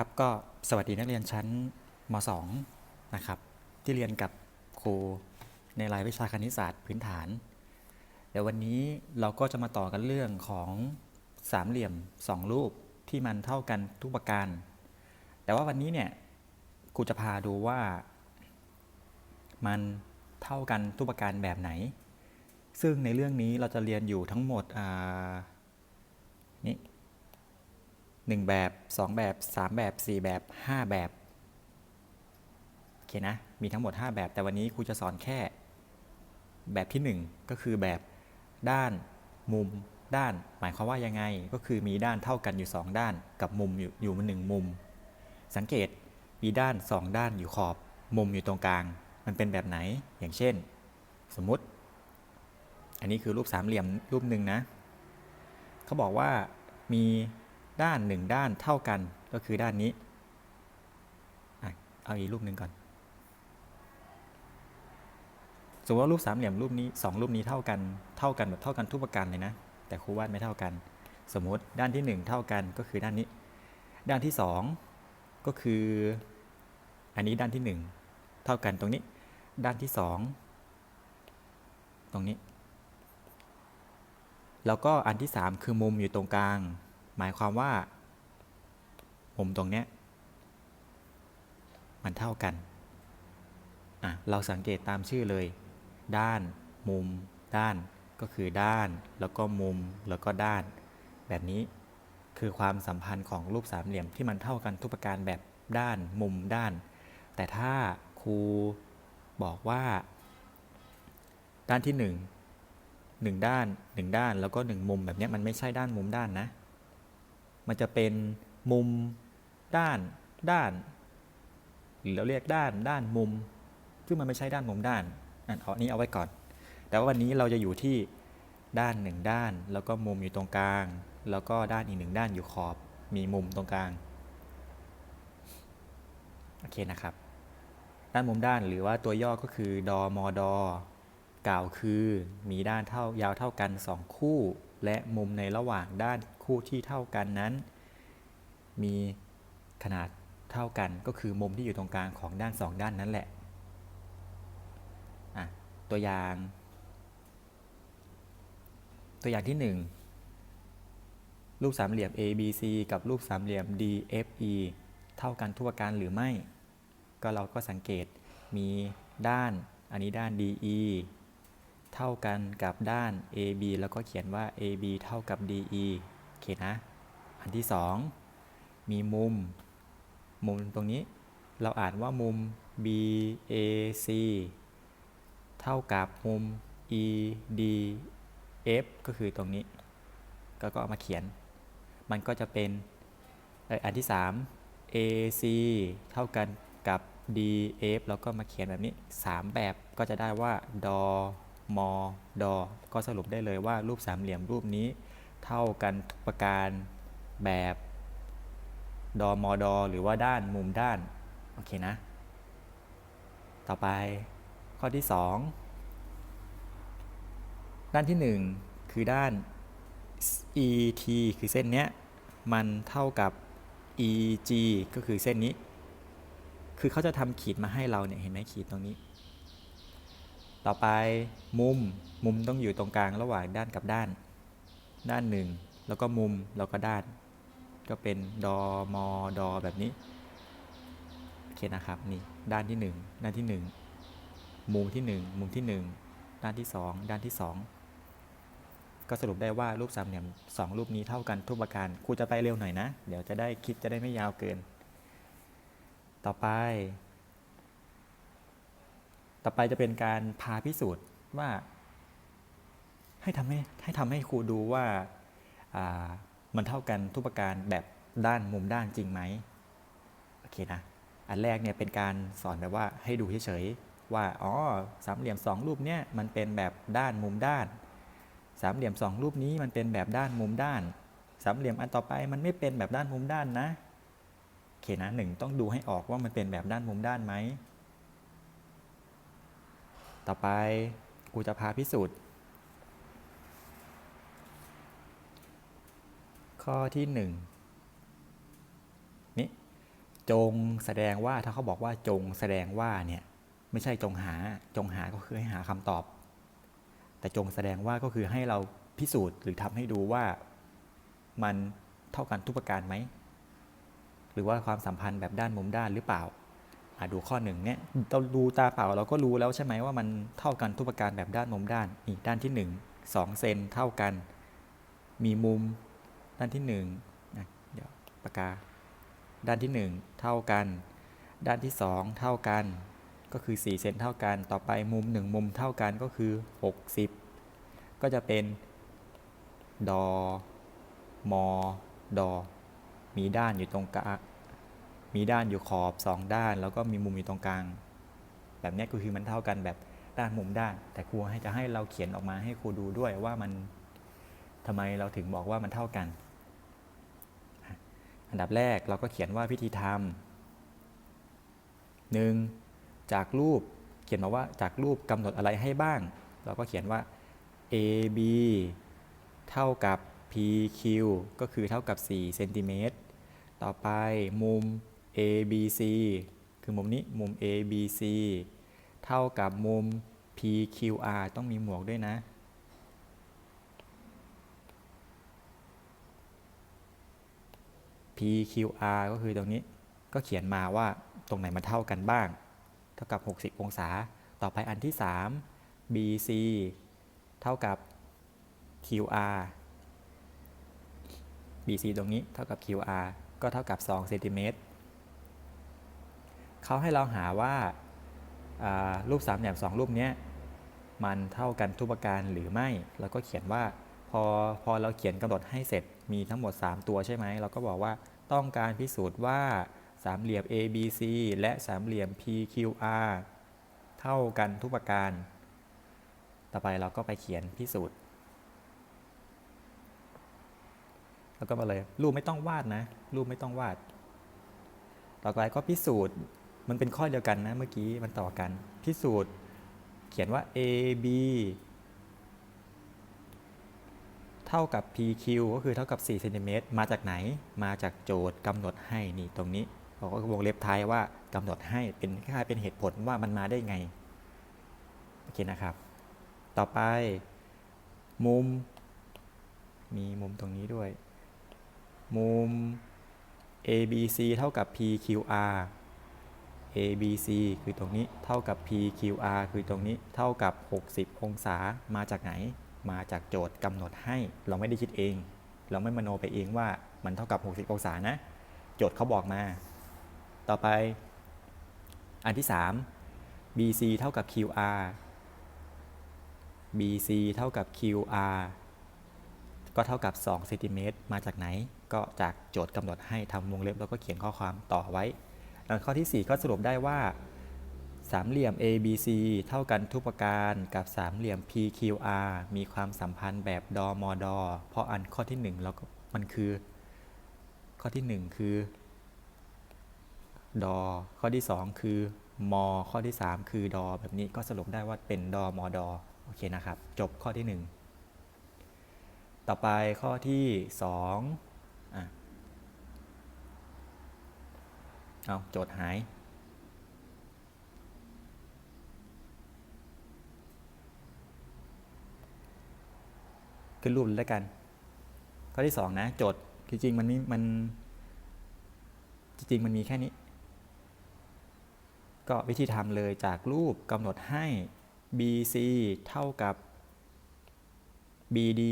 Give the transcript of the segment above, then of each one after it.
ครับก็สวัสดีนักเรียนชั้นม .2 นะครับที่เรียนกับครูในรายวิชาคณิตศาสตร์พื้นฐาน เดี๋ยววันนี้เราก็จะมาต่อกันเรื่องของสามเหลี่ยมสองรูปที่มันเท่ากันทุกประการ แต่ว่าวันนี้เนี่ยครูจะพาดูว่า มันเท่ากันทุกประการแบบไหน ซึ่งในเรื่องนี้เราจะเรียนอยู่ทั้งหมดนี่ หนึ่งแบบ 2 แบบ 3 แบบ 4 แบบ 5 แบบ โอเคนะ มีทั้งหมด 5 แบบ แต่วันนี้ครูจะสอนแค่ แบบที่ 1 ก็คือแบบด้านมุมด้าน หมายความว่ายังไง ก็คือมีด้านเท่ากันอยู่ 2 ด้าน กับมุมอยู่อยู่หนึ่งมุม สังเกตมีด้าน 2 ด้านอยู่ขอบ มุมอยู่ตรงกลาง มันเป็นแบบไหน อย่างเช่น สมมุติ อันนี้คือรูปสามเหลี่ยมรูปหนึ่งนะ เขาบอกว่ามี ด้านหนึ่งด้านเท่ากันก็คือด้านนี้เอาอีกรูปหนึ่งก่อน สมมติว่ารูปสามเหลี่ยมรูปนี้สองรูปนี้เท่ากันเท่ากันแบบเท่ากันทุกประการเลยนะ แต่ครูวาดไม่เท่ากัน สมมติด้านที่หนึ่งเท่ากันก็คือด้านนี้ ด้านที่สองก็คืออันนี้ด้านที่หนึ่งเท่ากันตรงนี้ ด้านที่สองตรงนี้ แล้วก็อันที่ 3 คือมุมอยู่ตรงกลาง หมายความว่า มุมตรงเนี้ย มันเท่ากัน อะ เราสังเกตตามชื่อเลย ด้าน มุม ด้าน ก็คือด้าน แล้วก็มุม แล้วก็ด้าน แบบนี้คือความสัมพันธ์ของรูปสามเหลี่ยมที่มันเท่ากันทุกประการแบบด้านมุมด้าน แต่ถ้าครูบอกว่า ด้านที่หนึ่งหนึ่งด้านหนึ่งด้านแล้วก็หนึ่งมุมแบบเนี้ยมันไม่ใช่ด้านมุมด้านนะ มันจะเป็นมุมด้านด้าน หรือเราเรียกด้านด้านมุม ซึ่งมันไม่ใช่ด้านมุมด้านอันนี้เอาไว้ก่อน แต่ว่าวันนี้เราจะอยู่ที่ด้านหนึ่งด้าน แล้วก็มุมอยู่ตรงกลาง แล้วก็ด้านอีกหนึ่งด้านอยู่ขอบ มีมุมตรงกลาง โอเคนะครับ ด้านมุมด้านหรือว่าตัวย่อก็คือดอมอดอกล่าวคือมีด้านเท่ายาวเท่ากัน 2 คู่ และมุมในระหว่างด้านคู่ที่เท่ากันนั้น มีขนาดเท่ากันก็คือมุมที่อยู่ตรงกลางของด้าน 2 ด้านนั้นแหละะตัวอย่าง ตัวอย่างที่ 1 รูปสามเหลี่ยม ABC กับรูปสามเหลี่ยม DFE เท่ากันทุกประการหรือไม่ ก็เราก็สังเกตมีด้าน อันนี้ด้าน DE เท่ากันกับด้าน AB แล้วก็เขียนว่า AB เท่ากับ DE โอเคนะ อันที่ 2 มีมุม มุมตรงนี้ เราอ่านว่ามุม BAC เท่ากับมุม EDF ก็คือตรงนี้ ก็ก็เอามาเขียน มันก็จะเป็นอันที่ 3 AC เท่ากันกับ DF แล้วก็มาเขียนแบบนี้ 3 แบบก็จะได้ว่า ดอ มดก็สรุปได้เลยว่ารูปสามเหลี่ยมรูปนี้เท่ากันทุกประการแบบดอมอดอหรือว่าด้านมุมด้าน โอเคนะ ต่อไปข้อที่ 2 ด้านที่ 1 คือด้าน ET คือเส้นเนี้ย มันเท่ากับ EG ก็คือเส้นนี้ คือเขาจะทำขีดมาให้เราเนี่ย เห็นไหมขีดตรงนี้ ต่อไปมุมมุมต้องอยู่ตรงกลางระหว่างด้านกับด้าน ด้านหนึ่งแล้วก็มุมแล้วก็ด้าน ก็เป็นดอมอดอแบบนี้โอเคนะครับนี่ด้านที่ 1 ด้านที่ 1 มุมที่ 1 มุมที่ 1 ด้านที่ 2 ด้านที่ 2 ก็สรุปได้ว่ารูปสามเหลี่ยมสองรูปนี้เท่ากันทุกประการครูจะไปเร็วหน่อยนะ เดี๋ยวจะได้คิดจะได้ไม่ยาวเกิน ต่อไป ต่อไปจะเป็นการพาพิสูจน์ว่า ให้ทำให้ให้ทำให้ครูดูว่าามันเท่ากันทุกประการแบบด้านมุมด้านจริงไหมโอเคนะ อันแรกเนี่ยเป็นการสอนแบบว่าให้ดูเฉยๆว่าอ๋อสามเหลี่ยมสองรูปเนี่ยมันเป็นแบบด้านมุมด้าน สามเหลี่ยมสองรูปนี้มันเป็นแบบด้านมุมด้าน สามเหลี่ยมอันต่อไปมันไม่เป็นแบบด้านมุมด้านนะโอเคนะหนึ่งต้องดูให้ออกว่ามันเป็นแบบด้านมุมด้านไหม ต่อไปกูจะพาพิสูจน์ ข้อที่หนึ่งนี่จงแสดงว่าถ้าเขาบอกว่าจงแสดงว่าเนี่ยไม่ใช่จงหาจงหาก็คือให้หาคำตอบ แต่จงแสดงว่าก็คือให้เราพิสูจน์หรือทำให้ดูว่ามันเท่ากันทุกประการไหม หรือว่าความสัมพันธ์แบบด้านมุมด้านหรือเปล่า ดูข้อหนึ่งเนี่ยเราดูตาเปล่าเราก็รู้แล้วใช่ไหมว่ามันเท่ากันทุกประการแบบด้านมุมด้านนี่ด้านที่หนึ่งสองเซนเท่ากัน มีมุมด้านที่หนึ่งนะเดี๋ยวปากกา ด้านที่หนึ่งเท่ากัน ด้านที่สองเท่ากัน ก็คือ 4 เซนเท่ากัน ต่อไปมุม 1 มุมเท่ากันก็คือ 60 ก็จะเป็น ดอ มอ ดอ มีด้านอยู่ตรงกลาง มีด้านอยู่ขอบ 2 ด้าน แล้วก็มีมุมอยู่ตรงกลาง แบบนี้ก็คือมันเท่ากันแบบด้านมุมด้าน แต่ครูให้จะให้เราเขียนออกมาให้ครูดูด้วยว่ามันทำไมเราถึงบอกว่ามันเท่ากัน อันดับแรกเราก็เขียนว่าพิธีทำหนึ่งจากรูปเขียนมาว่าจากรูปกำหนดอะไรให้บ้าง เราก็เขียนว่า AB เท่ากับ PQ ก็คือเท่ากับ4เซนติเมตร ต่อไปมุม ABC คือมุมนี้มุม ABC เท่ากับมุม PQR ต้องมีหมวกด้วยนะ PQR ก็คือตรงนี้ก็เขียนมาว่าตรงไหนมันเท่ากันบ้าง เท่ากับ 60 องศา ต่อไปอันที่ 3 BC เท่ากับ QR BC ตรงนี้เท่ากับ QR ก็เท่ากับ2เซนติเมตร เขาให้เราหาว่ารูปสามเหลี่ยมสองรูปนี้มันเท่ากันทุกประการหรือไม่เราก็เขียนว่าพอพอเราเขียนกำหนดให้เสร็จมีทั้งหมด 3 ตัวใช่ไหมเราก็บอกว่าต้องการพิสูจน์ว่าสามเหลี่ยม ABC และสามเหลี่ยม PQR เท่ากันทุกประการ ต่อไปเราก็ไปเขียนพิสูจน์ แล้วก็มาเลยรูปไม่ต้องวาดนะ รูปไม่ต้องวาด ต่อไปก็พิสูจน์ มันเป็นข้อเดียวกันนะเมื่อกี้มันต่อกัน พิสูจน์เขียนว่า AB เท่ากับ PQ ก็คือเท่ากับ4เซนติเมตรมาจากไหน มาจากโจทย์กำหนดให้นี่ตรงนี้เราก็วงเล็บท้ายว่ากำหนดให้เป็นค่าเป็นเหตุผลว่ามันมาได้ไงโอเคนะครับ ต่อไปมุม มีมุมตรงนี้ด้วย มุม ABC เท่ากับ PQR ABC คือตรงนี้เท่ากับ PQR คือตรงนี้เท่ากับ 60 องศามาจากไหน มาจากโจทย์กำหนดให้เราไม่ได้คิดเอง เราไม่มโนไปเองว่ามันเท่ากับ 60 องศานะ โจทย์เขาบอกมา ต่อไป อันที่ 3 BC เท่ากับ QR BC เท่ากับ QR ก็เท่ากับ2เซนติเมตรมาจากไหน ก็จากโจทย์กำหนดให้ทำวงเล็บแล้วก็เขียนข้อความต่อไว้ แล้วข้อที่ 4 ก็สรุปได้ว่าสามเหลี่ยม ABC เท่ากันทุกประการกับสามเหลี่ยม PQR มีความสัมพันธ์แบบดอมอดอเพราะอันข้อที่1เราก็มันคือ ข้อที่ 1 คือดอข้อที่ 2 คือมอข้อที่ 3 คือดอแบบนี้ก็สรุปได้ว่าเป็นดอมอดอโอเคนะครับ จบข้อที่ 1 ต่อไปข้อที่ 2อะ เอาโจทย์หาย ขึ้นรูปเลยแล้วกัน ข้อที่สองนะ โจทย์จริงๆมันนี่มัน จริง ๆ มันมีแค่นี้ ก็วิธีทำเลยจากรูปกำหนดให้ BC เท่ากับ BD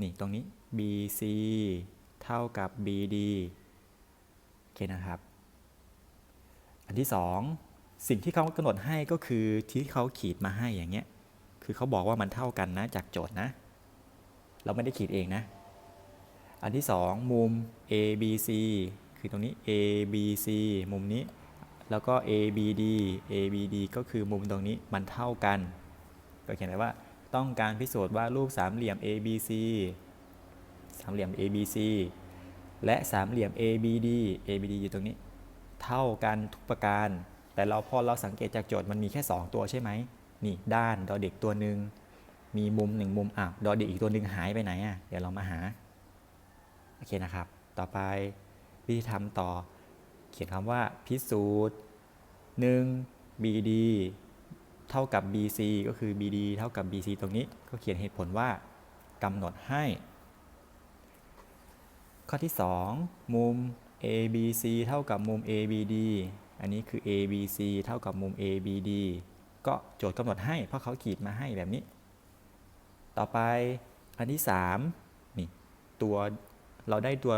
นี่ตรงนี้ BC เท่ากับ BD โอเคนะครับ อันที่สองสิ่งที่เขากำหนดให้ก็คือที่เขาขีดมาให้อย่างเงี้ยคือเขาบอกว่ามันเท่ากันนะจากโจทย์นะ เราไม่ได้ขีดเองนะ อันที่สองมุม ABC คือตรงนี้ ABC มุมนี้ แล้วก็ ABD ABD ก็คือมุมตรงนี้มันเท่ากัน ก็เขียนไว้ว่าต้องการพิสูจน์ว่ารูปสามเหลี่ยม ABC สามเหลี่ยม ABC และสามเหลี่ยม ABD ABD อยู่ตรงนี้ เท่ากันทุกประการ แต่เราพอเราสังเกตจากโจทย์มันมีแค่ 2 ตัวใช่ไหมนี่ด้านดอเด็กตัวหนึ่งมีมุมหนึ่งมุมอะดอเด็กอีกตัวหนึ่งหายไปไหนอะเดี๋ยวเรามาหาโอเคนะครับ ต่อไปวิธีทำต่อ เขียนคำว่าพิสูจน์ 1 BD เท่ากับ BC ก็คือ BD เท่ากับ BC ตรงนี้ ก็เขียนเหตุผลว่ากำหนดให้ ข้อที่ 2 มุม ABC เท่ากับมุม ABD อันนี้คือ ABC เท่ากับมุม ABD ก็โจทย์กำหนดให้เพราะเขาขีดมาให้แบบนี้ ต่อไปอันที่3นี่ตัวเราได้ตัว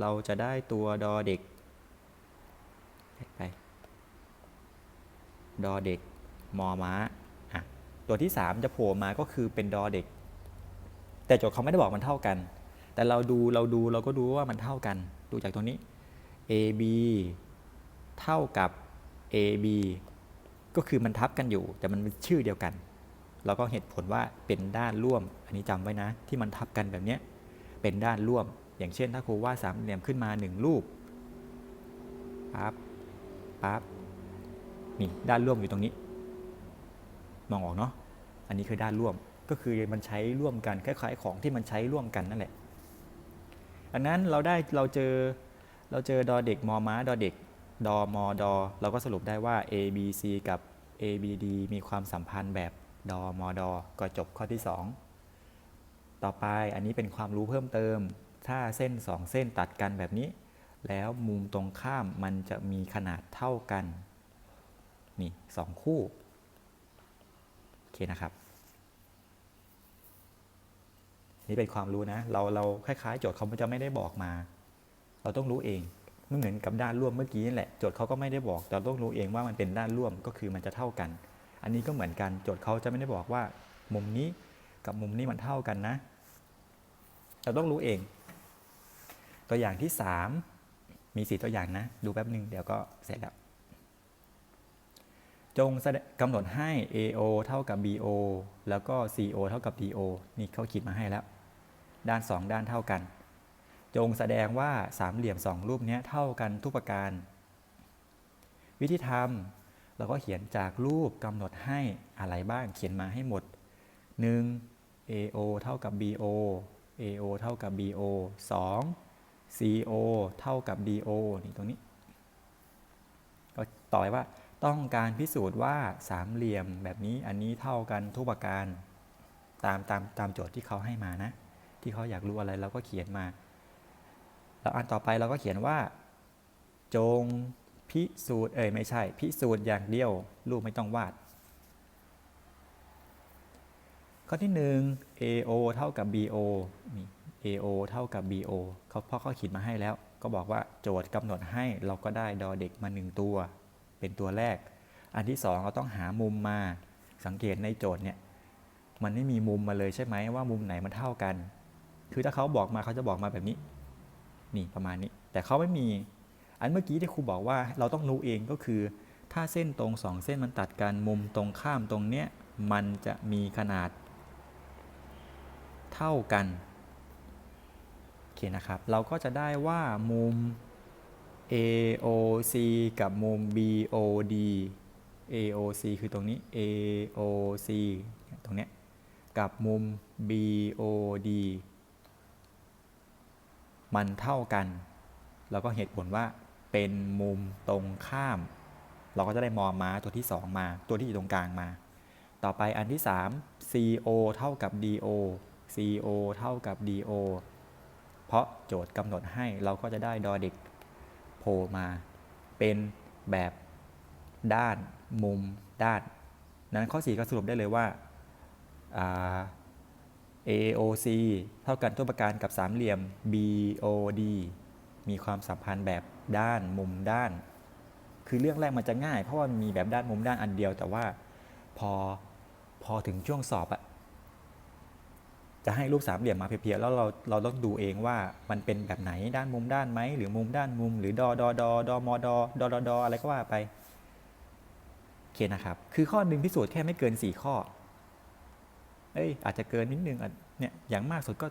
เราจะได้ตัวดอเด็กไปดอเด็กมอม้าอะตัวที่ 3 จะโผล่มาก็คือเป็นดอเด็ก แต่โจทย์เขาไม่ได้บอกมันเท่ากัน แต่เราดูเราดูเราก็ดูว่ามันเท่ากัน ดูจากตรงนี้ AB เท่ากับ AB ก็คือมันทับกันอยู่ แต่มันเป็นชื่อเดียวกันเราก็เหตุผลว่าเป็นด้านร่วม อันนี้จำไว้นะ ที่มันทับกันแบบนี้เป็นด้านร่วม อย่างเช่น ถ้าครูวาดสามเหลี่ยมขึ้นมาหนึ่งรูปปั๊บปั๊บนี่ด้านร่วมอยู่ตรงนี้ มองออกเนาะอันนี้คือด้านร่วมก็คือมันใช้ร่วมกันคล้ายๆของที่มันใช้ร่วมกันนั่นแหละ อันนั้นเราได้เราเจอเราเจอดอเด็กมอม้าดอเด็กดอมอดอเราก็สรุปได้ว่า A B C กับ A B D มีความสัมพันธ์แบบดอมอดอก็จบข้อที่ 2 ต่อไปอันนี้เป็นความรู้เพิ่มเติม ถ้าเส้น 2 เส้นตัดกันแบบนี้ แล้วมุมตรงข้ามมันจะมีขนาดเท่ากัน นี่สองคู่ โอเคนะครับ นี่เป็นความรู้นะ เราเราคล้ายๆ โจทย์เขาจะไม่ได้บอกมา เราต้องรู้เองไม่เหมือนกับด้านร่วมเมื่อกี้นี่แหละโจทย์เขาก็ไม่ได้บอกแต่เราต้องรู้เองว่ามันเป็นด้านร่วมก็คือมันจะเท่ากัน อันนี้ก็เหมือนกันโจทย์เขาจะไม่ได้บอกว่า มุมนี้กับมุมนี้มันเท่ากันนะ เราต้องรู้เอง ตัวอย่างที่ 3 มีสีตัวอย่างนะ ดูแป๊บหนึ่งเดี๋ยวก็เสร็จแล้ว จงกำหนดให้ AO เท่ากับ BO แล้วก็ CO เท่ากับ DO นี่เขาขีดมาให้แล้ว ด้าน2ด้านเท่ากัน จงแสดงว่าสามเหลี่ยม2รูปนี้เท่ากันทุกประการ วิธีทำเราก็เขียนจากรูปกำหนดให้อะไรบ้างเขียนมาให้หมด 1. AO เท่ากับ BO AO เท่ากับ BO 2. CO เท่ากับ DO นี่ตรงนี้ ก็ต่อไปว่าต้องการพิสูจน์ว่าสามเหลี่ยมแบบนี้อันนี้เท่ากันทุกประการ ตามตามตามโจทย์ที่เขาให้มานะ ที่เขาอยากรู้อะไรเราก็เขียนมา แล้วอันต่อไปเราก็เขียนว่า จงพิสูจน์เอ่ยไม่ใช่ พิสูจน์อย่างเดียว รูปไม่ต้องวาด ข้อที่ 1 AO เท่ากับ BO นี่ AO เท่ากับ BO เขาพราะเขาขีดมาให้แล้ว ก็บอกว่าโจทย์กำหนดให้เราก็ได้ดอเด็กมา 1 ตัว เป็นตัวแรก อันที่ 2 เราต้องหามุมมาสังเกตในโจทย์เนี่ยมันไม่มีมุมมาเลยใช่ไหมว่ามุมไหนมันเท่ากัน คือถ้าเขาบอกมาเขาจะบอกมาแบบนี้ นี่ประมาณนี้ แต่เขาไม่มี อันเมื่อกี้ที่ครูบอกว่าเราต้องรู้เองก็คือ ถ้าเส้นตรงสองเส้นมันตัดกันมุมตรงข้ามตรงเนี้ยมันจะมีขนาด เท่ากันโอเคนะครับ เราก็จะได้ว่ามุม AOC กับมุม BOD AOC คือตรงนี้ AOC ตรงเนี้ยกับมุม BOD มันเท่ากัน แล้วก็เหตุผลว่าเป็นมุมตรงข้าม เราก็จะได้มอม้าตัวที่ 2 มา ตัวที่อยู่ตรงกลางมา ต่อไปอันที่ 3 CO เท่ากับ DO CO เท่ากับ DO เพราะโจทย์กำหนดให้เราก็จะได้ดอเด็กโผล่มา เป็นแบบด้านมุมด้าน นั้นข้อ 4 ก็สรุปได้เลยว่าอ่า AOC เท่ากันตัวประการกับสามเหลี่ยม BOD มีความสัมพันธ์แบบด้านมุมด้าน คือเรื่องแรกมันจะง่าย เพราะว่ามีแบบด้านมุมด้านอันเดียว แต่ว่าพอพอถึงช่วงสอบอะจะให้รูปสามเหลี่ยมมาเพียๆแล้วเราเราต้องดูเองว่ามันเป็นแบบไหนด้านมุมด้านไหมหรือมุมด้านมุม หรือดอดอดอดอมอดอดอดอดออะไรก็ว่าไปโอเคนะครับ คือข้อหนึ่งพิสูจน์แค่ไม่เกิน 4 ข้อ เอ้ยอาจจะเกินนิดนึงอะเนี่ยอย่างมากสุดก็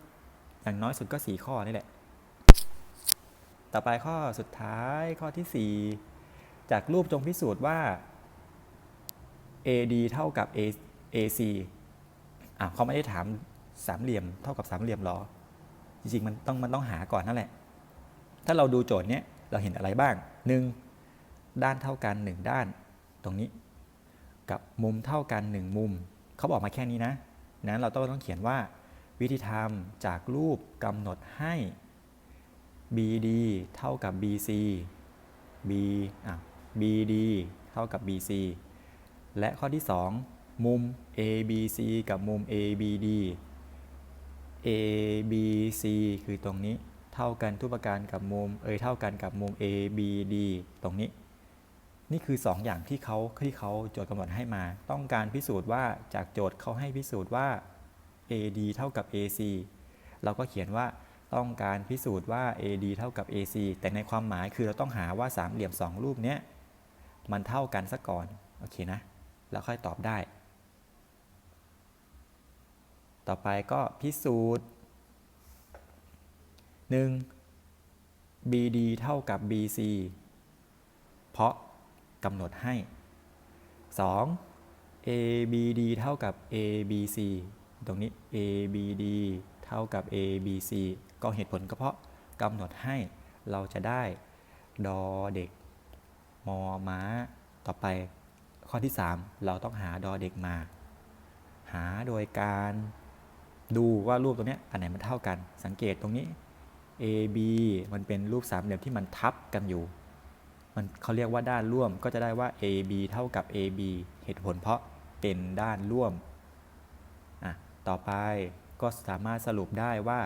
อย่างน้อยสุดก็ 4 ข้อนี่แหละ ต่อไปข้อสุดท้ายข้อที่ 4 จากรูปจงพิสูจน์ว่า AD เท่ากับ A AC อะเขาไม่ได้ถามสามเหลี่ยมเท่ากับสามเหลี่ยมหรอ จริงๆมันต้องมันต้องหาก่อนนั่นแหละ ถ้าเราดูโจทย์เนี้ยเราเห็นอะไรบ้าง 1. ด้านเท่ากัน 1 ด้าน ตรงนี้ กับมุมเท่ากัน 1 มุม เขาบอกมาแค่นี้นะ นั้นเราต้องต้องเขียนว่า วิธีทำจากรูปกำหนดให้ BD เท่ากับ BC B อะ BD เท่ากับ BC และข้อที่ 2 มุม ABC กับมุม ABD ABC คือตรงนี้เท่ากันทุกประการกับมุม เอยเท่ากันกับมุม ABD ตรงนี้ นี่คือ 2 อย่างที่เขาที่เขาโจทย์กำหนดให้มา ต้องการพิสูจน์ว่าจากโจทย์เขาให้พิสูจน์ว่า AD เท่ากับ AC เราก็เขียนว่าต้องการพิสูจน์ว่า AD เท่ากับ AC แต่ในความหมายคือเราต้องหาว่าสามเหลี่ยม 2 รูปเนี้ยมันเท่ากันซะก่อน โอเคนะ แล้วค่อยตอบได้ ต่อไปก็พิสูจน์ 1. BD เท่ากับ BC เพราะ กำหนดให้ 2. ABD เท่ากับ ABC ตรงนี้ ABD เท่ากับ ABC ก็เหตุผลก็เพราะกำหนดให้เราจะได้ดอเด็กมอม้า ต่อไปข้อที่ 3 เราต้องหาดอเด็กมา หาโดยการดูว่ารูปตรงเนี้ยอันไหนมันเท่ากัน สังเกตตรงนี้ AB มันเป็นรูปสามเหลี่ยมที่มันทับกันอยู่ มันเขาเรียกว่าด้านร่วมก็จะได้ว่า AB เท่ากับ AB เหตุผลเพราะเป็นด้านร่วมอะต่อไปก็สามารถสรุปได้ว่า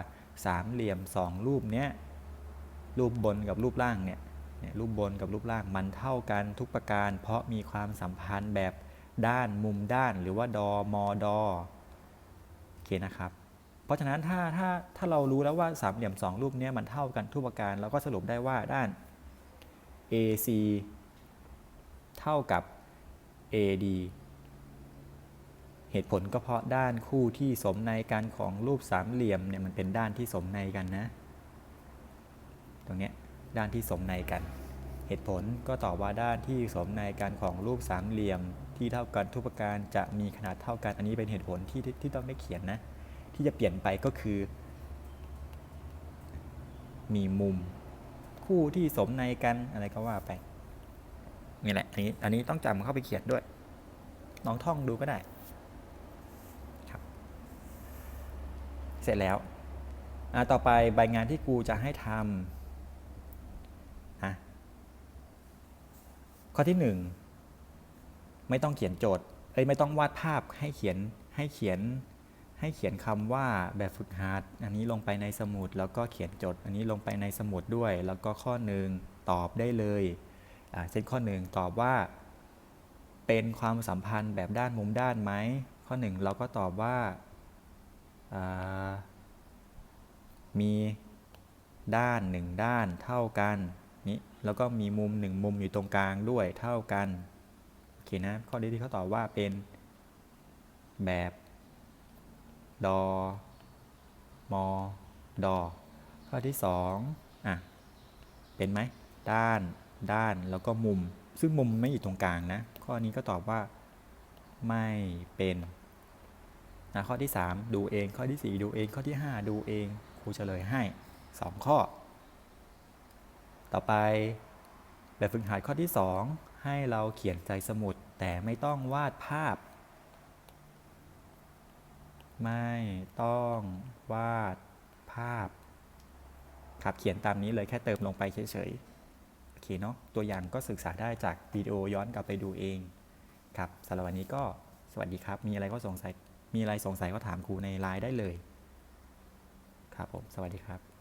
สามเหลี่ยมสองรูปเนี้ยรูปบนกับรูปล่างเนี่ยเนี่ยรูปบนกับรูปล่างมันเท่ากันทุกประการ เพราะมีความสัมพันธ์แบบด้านมุมด้านหรือว่าดอมอดอโอเคนะครับ เพราะฉะนั้นถ้าถ้าถ้าเรารู้แล้วว่าสามเหลี่ยมสองรูปเนี้ยมันเท่ากันทุกประการเราก็สรุปได้ว่าด้าน AC เท่ากับ AD เหตุผลก็เพราะด้านคู่ที่สมในกันของรูปสามเหลี่ยมเนี่ยมันเป็นด้านที่สมในกันนะ ตรงเนี้ยด้านที่สมในกัน เหตุผลก็ตอบว่าด้านที่สมในกันของรูปสามเหลี่ยมที่เท่ากันทุกประการจะมีขนาดเท่ากัน อันนี้เป็นเหตุผลที่ที่ที่ต้องได้เขียนนะ ที่จะเปลี่ยนไปก็คือ มีมุม คู่ที่สมในกันอะไรก็ว่าไปนี่แหละอันนี้อันนี้ต้องจำเข้าไปเขียนด้วย ลองท่องดูก็ได้ครับ เสร็จแล้วต่อไปใบงานที่กูจะให้ทำอะข้อที่หนึ่งไม่ต้องเขียนโจทย์เอ้ยไม่ต้องวาดภาพให้เขียนให้เขียน ให้เขียนคำว่าแบบฝึกหัดอันนี้ลงไปในสมุด แล้วก็เขียนโจทย์อันนี้ลงไปในสมุดด้วย แล้วก็ข้อหนึ่งตอบได้เลยเช่นข้อหนึ่งตอบว่า เป็นความสัมพันธ์แบบด้านมุมด้านไหมข้อหนึ่งเราก็ตอบว่าามีด้านหนึ่งด้านเท่ากันนี่แล้วก็มีมุมหนึ่งมุมอยู่ตรงกลางด้วยเท่ากันโอเคนะข้อนี้ที่เขาตอบว่าเป็นแบบ ดอ มอ ดอ ข้อที่สองอะ เป็นไหม ด้าน ด้าน แล้วก็มุม ซึ่งมุมไม่อยู่ตรงกลางนะ ข้อนี้ก็ตอบว่า ไม่เป็นนะข้อที่ 3 ดูเอง ข้อที่ 4 ดูเอง ข้อที่ 5 ดูเอง ครูเฉลยให้ 2 ข้อ ต่อไป แบบฝึกหัดข้อที่ 2 ให้เราเขียนใส่สมุด แต่ไม่ต้องวาดภาพ ไม่ต้องวาดภาพครับเขียนตามนี้เลยแค่เติมลงไปเฉยๆ โอเคเนาะ ตัวอย่างก็ศึกษาได้จากวิดีโอย้อนกลับไปดูเอง ครับสำหรับวันนี้ก็สวัสดีครับ มีอะไรก็สงสัย มีอะไรสงสัยก็ถามครูในไลน์ได้เลย ครับผม สวัสดีครับ